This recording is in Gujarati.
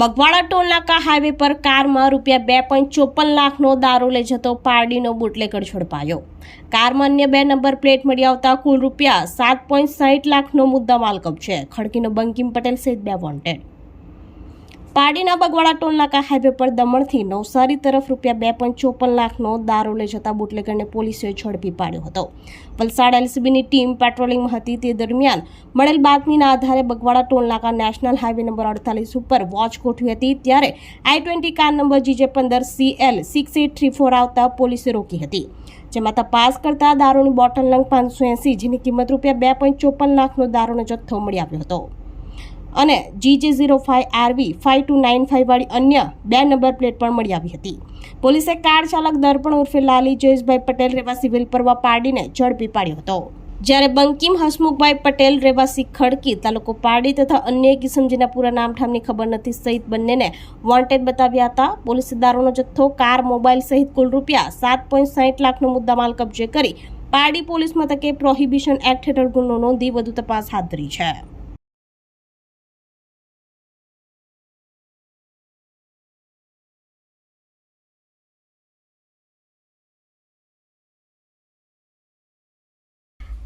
બગવાડા ટોલનાકા હાઈવે પર કારમાં રૂપિયા બે પોઈન્ટ ચોપન લાખનો દારૂ લઈ જતો પારડીનો બુટલેકર ઝડપાયો. કારમાં અન્ય બે નંબર પ્લેટ મળી આવતા કુલ રૂપિયા સાત પોઈન્ટ સાહીઠ લાખનો મુદ્દામાલ કબજે. ખડકીનો બંકિમ પટેલ સહિત બે વોન્ટેડ પારડીના બગવાડા ટોલનાકા હાઈવે પર દમણથી નવસારી તરફ રૂપિયા બે પોઈન્ટ ચોપન લાખનો દારૂ લઈ જતા બુટલેગરને પોલીસે ઝડપી પાડ્યો હતો. વલસાડ એલસીબીની ટીમ પેટ્રોલિંગમાં હતી તે દરમિયાન મળેલ બાતમીના આધારે બગવાડા ટોલનાકા નેશનલ હાઈવે નંબર અડતાલીસ ઉપર વોચ ગોઠવી હતી ત્યારે I twenty car number GJ પંદર C L six eight three four આવતા પોલીસે રોકી હતી. જેમાં તપાસ કરતા દારૂની બોટલ નંગ પાંચસો એંસી, જેની કિંમત રૂપિયા બે પોઈન્ટ ચોપન લાખનો દારૂનો જથ્થો મળી આવ્યો હતો. અને GJ zero five RV five two nine ફાઇવવાળી અન્ય બે નંબર પ્લેટ પણ મળી આવી હતી. પોલીસે કાર ચાલક દર્પણ ઉર્ફે લાલી જયેશભાઈ પટેલ રહેવાસી વિલપરવા પાડીને ઝડપી પાડ્યો હતો. જ્યારે બંકિમ હસમુખભાઈ પટેલ રહેવાસી ખડકી તાલુકો પાડી તથા અન્ય કિસમ જેના પૂરા નામઠામની ખબર નથી સહિત બંનેને વોન્ટેડ બતાવ્યા હતા. પોલીસે દારૂનો જથ્થો, કાર, મોબાઈલ સહિત કુલ રૂપિયા સાત પોઈન્ટ સાહીઠ લાખનો મુદ્દામાલ કબજે કરી પારડી પોલીસ મથકે પ્રોહિબિશન એક્ટ હેઠળ ગુનો નોંધી વધુ તપાસ હાથ ધરી છે.